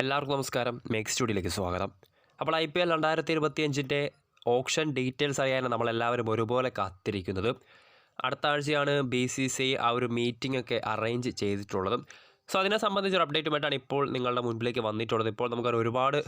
എല്ലാവർക്കും നമസ്കാരം. മേക്ക് സ്റ്റുഡിയോയിലേക്ക് സ്വാഗതം. അപ്പോൾ ഐ പി എൽ രണ്ടായിരത്തി ഇരുപത്തിയഞ്ചിന്റെ ഓപ്ഷൻ ഡീറ്റെയിൽസ് അറിയാനാണ് നമ്മളെല്ലാവരും ഒരുപോലെ കാത്തിരിക്കുന്നത്. അടുത്ത ആഴ്ചയാണ് ബി സി സി ആ ഒരു മീറ്റിംഗ് ഒക്കെ അറേഞ്ച് ചെയ്തിട്ടുള്ളത്. സോ അതിനെ സംബന്ധിച്ചൊരു അപ്ഡേറ്റുമായിട്ടാണ് ഇപ്പോൾ നിങ്ങളുടെ മുൻപിലേക്ക് വന്നിട്ടുള്ളത്. ഇപ്പോൾ നമുക്ക് ഒരുപാട്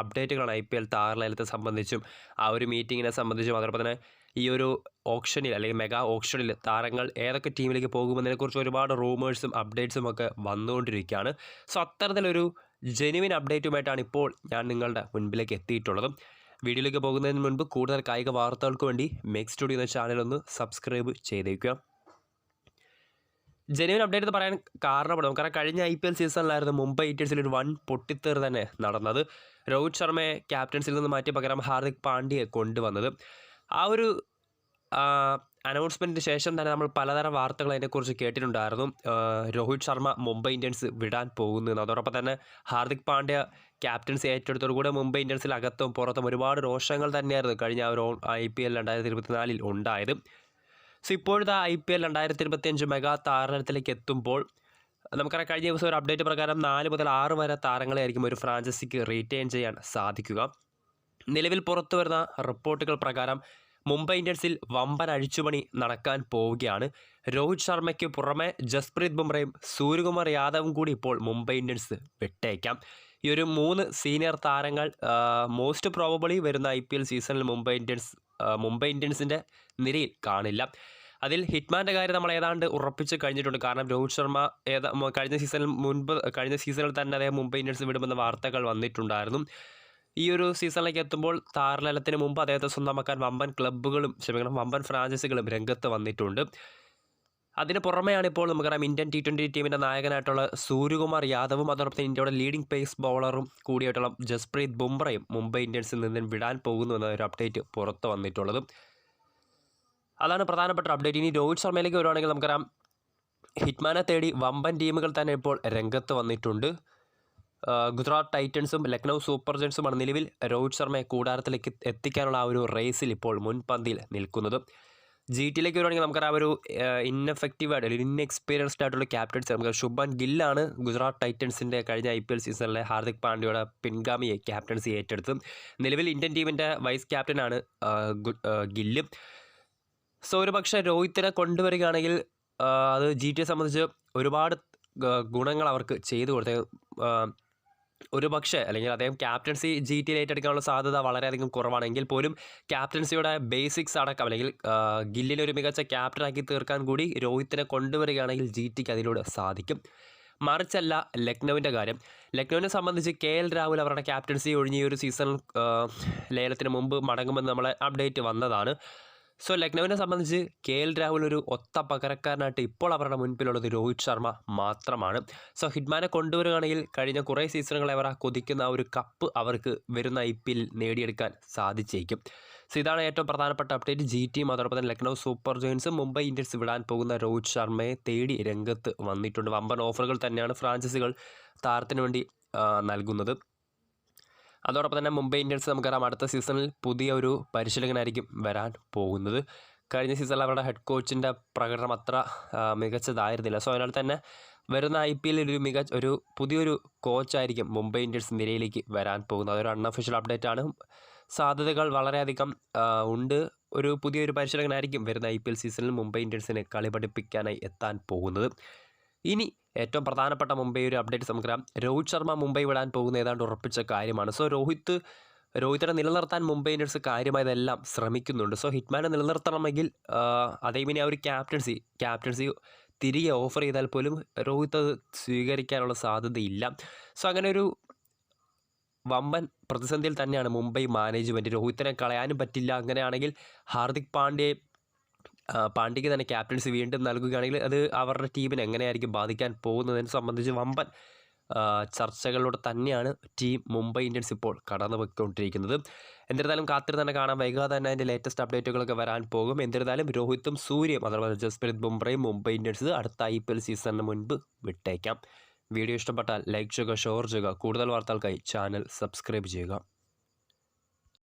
അപ്ഡേറ്റുകളാണ് ഐ പി എൽ താരലേലത്തെ സംബന്ധിച്ചും ആ ഒരു മീറ്റിങ്ങിനെ സംബന്ധിച്ചും അതോടൊപ്പം തന്നെ ഈ ഒരു ഓപ്ഷനിൽ അല്ലെങ്കിൽ മെഗാ ഓപ്ഷനിൽ താരങ്ങൾ ഏതൊക്കെ ടീമിലേക്ക് പോകുമെന്നതിനെക്കുറിച്ച് ഒരുപാട് റൂമേഴ്സും അപ്ഡേറ്റ്സും ഒക്കെ വന്നുകൊണ്ടിരിക്കുകയാണ്. സോ അത്തരത്തിലൊരു ജെനുവിൻ അപ്ഡേറ്റുമായിട്ടാണ് ഇപ്പോൾ ഞാൻ നിങ്ങളുടെ മുൻപിലേക്ക് എത്തിയിട്ടുള്ളത്. വീഡിയോയിലേക്ക് പോകുന്നതിന് മുൻപ് കൂടുതൽ കായിക വാർത്തകൾക്ക് വേണ്ടി മേക്ക് സ്റ്റുഡിയോ എന്ന ചാനലൊന്ന് സബ്സ്ക്രൈബ് ചെയ്തേക്കുക. ജെനുവിൻ അപ്ഡേറ്റ് എന്ന് പറയാൻ കാരണപ്പെടും. കാരണം കഴിഞ്ഞ ഐ പി എൽ സീസണിലായിരുന്നു മുംബൈ ഇന്ത്യൻസിൽ ഒരു വൺ പൊട്ടിത്തെറി തന്നെ നടന്നത്. രോഹിത് ശർമ്മയെ ക്യാപ്റ്റൻസിൽ നിന്ന് മാറ്റി പകരം ഹാർദിക് പാണ്ഡ്യയെ കൊണ്ടുവന്നത്. ആ ഒരു അനൗൺസ്മെന്റിന് ശേഷം തന്നെ നമ്മൾ പലതരം വാർത്തകൾ അതിനെക്കുറിച്ച് കേട്ടിട്ടുണ്ടായിരുന്നു. രോഹിത് ശർമ്മ മുംബൈ ഇന്ത്യൻസ് വിടാൻ പോകുന്നു. അതോടൊപ്പം തന്നെ ഹാർദിക് പാണ്ഡ്യ ക്യാപ്റ്റൻസി ഏറ്റെടുത്തോടുകൂടെ മുംബൈ ഇന്ത്യൻസിൽ അകത്തും പുറത്തും ഒരുപാട് രോഷങ്ങൾ തന്നെയായിരുന്നു കഴിഞ്ഞ ഒരു ഐ പി എൽ രണ്ടായിരത്തി ഇരുപത്തിനാലിൽ ഉണ്ടായത്. സോ ഇപ്പോഴത്തെ ഐ പി എൽ രണ്ടായിരത്തി ഇരുപത്തിയഞ്ച് മെഗാ താരത്തിലേക്ക് എത്തുമ്പോൾ നമുക്കറിയാം കഴിഞ്ഞ ദിവസം ഒരു അപ്ഡേറ്റ് പ്രകാരം നാല് മുതൽ ആറ് വരെ താരങ്ങളെയായിരിക്കും ഒരു ഫ്രാഞ്ചൈസിക്ക് റീറ്റെയിൻ ചെയ്യാൻ സാധിക്കുക. നിലവിൽ പുറത്തു വരുന്ന റിപ്പോർട്ടുകൾ പ്രകാരം മുംബൈ ഇന്ത്യൻസിൽ വമ്പൻ അഴിച്ചുപണി നടക്കാൻ പോവുകയാണ്. രോഹിത് ശർമ്മയ്ക്ക് പുറമെ ജസ്പ്രീത് ബുംറയും സൂര്യകുമാർ യാദവും കൂടി ഇപ്പോൾ മുംബൈ ഇന്ത്യൻസ് വിട്ടേക്കാം. ഈ ഒരു മൂന്ന് സീനിയർ താരങ്ങൾ മോസ്റ്റ് പ്രോബബിളി വരുന്ന ഐ പി എൽ സീസണിൽ മുംബൈ ഇന്ത്യൻസ് മുംബൈ ഇന്ത്യൻസിന്റെ നിരയിൽ കാണില്ല. അതിൽ ഹിറ്റ്മാന്റെ കാര്യം നമ്മൾ ഏതാണ്ട് ഉറപ്പിച്ച് കഴിഞ്ഞിട്ടുണ്ട്. കാരണം രോഹിത് ശർമ്മ ഏതാ കഴിഞ്ഞ സീസണിൽ മുൻപ് കഴിഞ്ഞ സീസണിൽ തന്നെ അദ്ദേഹം മുംബൈ ഇന്ത്യൻസ് വിടുമെന്ന വാർത്തകൾ വന്നിട്ടുണ്ടായിരുന്നു. ഈ ഒരു സീസണിലേക്ക് എത്തുമ്പോൾ താരലത്തിന് മുമ്പ് അദ്ദേഹത്തെ സ്വന്തമാക്കാൻ വമ്പൻ ക്ലബ്ബുകളും ക്ഷമിക്കണം വമ്പൻ ഫ്രാഞ്ചൈസികളും രംഗത്ത് വന്നിട്ടുണ്ട്. അതിന് പുറമെയാണ് ഇപ്പോൾ നമുക്കറിയാം ഇന്ത്യൻ ടി ട്വന്റി ടീമിന്റെ നായകനായിട്ടുള്ള സൂര്യകുമാർ യാദവും അതോടൊപ്പം ഇന്ത്യയുടെ ലീഡിംഗ് പേസ് ബൗളറും കൂടിയായിട്ടുള്ള ജസ്പ്രീത് ബുംറയും മുംബൈ ഇന്ത്യൻസിൽ നിന്നും വിടാൻ പോകുന്നു എന്ന ഒരു അപ്ഡേറ്റ് പുറത്ത് വന്നിട്ടുള്ളത്. അതാണ് പ്രധാനപ്പെട്ട അപ്ഡേറ്റ് ഇനി രോഹിത് ശർമ്മയിലേക്ക് വരുവാണെങ്കിൽ നമുക്കറിയാം ഹിറ്റ്മാനെ തേടി വമ്പൻ ടീമുകൾ തന്നെ ഇപ്പോൾ രംഗത്ത് വന്നിട്ടുണ്ട്. ഗുജറാത്ത് ടൈറ്റൻസും ലക്നൗ സൂപ്പർ ജയൻസുമാണ് നിലവിൽ രോഹിത് ശർമ്മയെ കൂടാരത്തിലേക്ക് എത്തിക്കാനുള്ള ആ ഒരു റേസിൽ ഇപ്പോൾ മുൻപന്തിയിൽ നിൽക്കുന്നത്. ജി ടിയിലേക്ക് വരുവാണെങ്കിൽ നമുക്കറിയാം ആ ഒരു ഇൻഎഫക്റ്റീവ് ആയിട്ട് അല്ലെങ്കിൽ ഇൻഎക്സ്പീരിയൻസ്ഡ് ആയിട്ടുള്ള ക്യാപ്റ്റൻസ് നമുക്ക് ശുഭൻ ഗില്ലാണ് ഗുജറാത്ത് ടൈറ്റൻസിന്റെ കഴിഞ്ഞ ഐ പി എൽ സീസണിലെ ഹാർദിക് പാണ്ഡ്യയുടെ പിൻഗാമിയെ ക്യാപ്റ്റൻസി ഏറ്റെടുത്തു നിലവിൽ ഇന്ത്യൻ ടീമിന്റെ വൈസ് ക്യാപ്റ്റനാണ് ഗില്ല്. സോ ഒരു പക്ഷേ രോഹിത്തിനെ കൊണ്ടുവരികയാണെങ്കിൽ അത് ജി ടിയെ സംബന്ധിച്ച് ഒരുപാട് ഗുണങ്ങൾ അവർക്ക് ചെയ്തു കൊടുത്തേ ഒരു പക്ഷേ അല്ലെങ്കിൽ അദ്ദേഹം ക്യാപ്റ്റൻസി ജി ടിയിൽ ഏറ്റെടുക്കാനുള്ള സാധ്യത വളരെയധികം കുറവാണെങ്കിൽ പോലും ക്യാപ്റ്റൻസിയുടെ ബേസിക്സ് അടക്കം അല്ലെങ്കിൽ ഗില്ലിനെ ഒരു മികച്ച ക്യാപ്റ്റനാക്കി തീർക്കാൻ കൂടി രോഹിത്തിനെ കൊണ്ടുവരികയാണെങ്കിൽ ജി ടിക്ക് അതിലൂടെ സാധിക്കും. മറിച്ചല്ല ലക്നൗവിന്റെ കാര്യം. ലക്നൗവിനെ സംബന്ധിച്ച് കെ എൽ രാഹുൽ അവരുടെ ക്യാപ്റ്റൻസി ഒഴിഞ്ഞ ഈ ഒരു സീസൺ ലേലത്തിന് മുമ്പ് മടങ്ങുമെന്ന് നമ്മളെ അപ്ഡേറ്റ് വന്നതാണ്. സോ ലക്നൌവിനെ സംബന്ധിച്ച് കെ എൽ രാഹുൽ ഒരു ഒത്ത പകരക്കാരനായിട്ട് ഇപ്പോൾ അവരുടെ മുൻപിലുള്ളത് രോഹിത് ശർമ്മ മാത്രമാണ്. സോ ഹിറ്റ്മാനെ കൊണ്ടുവരികയാണെങ്കിൽ കഴിഞ്ഞ കുറേ സീസണുകളെ അവർ ആ കൊതിക്കുന്ന ഒരു കപ്പ് അവർക്ക് വരുന്ന ഐ പി എൽ നേടിയെടുക്കാൻ സാധിച്ചേക്കും. സോ ഇതാണ് ഏറ്റവും പ്രധാനപ്പെട്ട അപ്ഡേറ്റ്. ജി ടിയും അതോടൊപ്പം തന്നെ Lucknow super giants Mumbai Indians വിടാൻ പോകുന്ന രോഹിത് ശർമ്മയെ തേടി രംഗത്ത് വന്നിട്ടുണ്ട്. വമ്പൻ ഓഫറുകൾ തന്നെയാണ് ഫ്രാഞ്ചൈസികൾ താരത്തിന് വേണ്ടി നൽകുന്നത്. അതോടൊപ്പം തന്നെ മുംബൈ ഇന്ത്യൻസ് നമുക്കറിയാം അടുത്ത സീസണിൽ പുതിയ ഒരു പരിശീലകനായിരിക്കും വരാൻ പോകുന്നത്. കഴിഞ്ഞ സീസണിൽ അവരുടെ ഹെഡ് കോച്ചിന്റെ പ്രകടനം അത്ര മികച്ചതായിരുന്നില്ല. സോ അതിനാൽ തന്നെ വരുന്ന ഐ പി എല്ലിൽ ഒരു മികച്ച ഒരു പുതിയൊരു കോച്ചായിരിക്കും മുംബൈ ഇന്ത്യൻസ് നിരയിലേക്ക് വരാൻ പോകുന്നത്. അതൊരു അൺഒഫീഷ്യൽ അപ്ഡേറ്റ് ആണ്. സാധ്യതകൾ വളരെയധികം ഉണ്ട്. ഒരു പുതിയൊരു പരിശീലകനായിരിക്കും വരുന്ന ഐ പി എൽ സീസണിൽ മുംബൈ ഇന്ത്യൻസിനെ കളി പഠിപ്പിക്കാനായി എത്താൻ പോകുന്നത്. ഇനി ഏറ്റവും പ്രധാനപ്പെട്ട മുംബൈ ഒരു അപ്ഡേറ്റ് നമുക്കറിയാം രോഹിത് ശർമ്മ മുംബൈ വിടാൻ പോകുന്ന ഏതാണ്ട് ഉറപ്പിച്ച കാര്യമാണ്. സോ രോഹിത് രോഹിത്തിനെ നിലനിർത്താൻ മുംബൈ ഇന്ത്യൻസ് കാര്യമായതെല്ലാം ശ്രമിക്കുന്നുണ്ട്. സോ ഹിറ്റ്മാനെ നിലനിർത്തണമെങ്കിൽ അതേമിനെ ആ ഒരു ക്യാപ്റ്റൻസി ക്യാപ്റ്റൻസി തിരികെ ഓഫർ ചെയ്താൽ പോലും രോഹിത് അത് സ്വീകരിക്കാനുള്ള സാധ്യതയില്ല. സോ അങ്ങനെ ഒരു വമ്പൻ പ്രതിസന്ധിയിൽ തന്നെയാണ് മുംബൈ മാനേജ്മെന്റ് രോഹിത്തിനെ കളയാനും പറ്റില്ല. അങ്ങനെയാണെങ്കിൽ ഹാർദിക് പാണ്ഡ്യയെ പാണ്ഡ്യയ്ക്ക് തന്നെ ക്യാപ്റ്റൻസി വീണ്ടും നൽകുകയാണെങ്കിൽ അത് അവരുടെ ടീമിനെ എങ്ങനെയായിരിക്കും ബാധിക്കാൻ പോകുന്നതിനെ സംബന്ധിച്ച് വമ്പൻ ചർച്ചകളിലൂടെ തന്നെയാണ് ടീം മുംബൈ ഇന്ത്യൻസ് ഇപ്പോൾ കടന്നു പോയിക്കൊണ്ടിരിക്കുന്നത്. എന്നിരുന്നാലും കാത്തിരുന്ന് തന്നെ കാണാൻ വൈകാതെ തന്നെ അതിന്റെ ലേറ്റസ്റ്റ് അപ്ഡേറ്റുകളൊക്കെ വരാൻ പോകും. എന്നിരുന്നാലും രോഹിത്തും സൂര്യയും അതുപോലെ ജസ്പ്രീത് ബുംറയും മുംബൈ ഇന്ത്യൻസ് അടുത്ത ഐ പി എൽ സീസണിന് മുൻപ് വിട്ടേക്കാം. വീഡിയോ ഇഷ്ടപ്പെട്ടാൽ ലൈക്ക് ചെയ്യുക ഷെയർ ചെയ്യുക. കൂടുതൽ വാർത്തകൾക്കായി ചാനൽ സബ്സ്ക്രൈബ് ചെയ്യുക.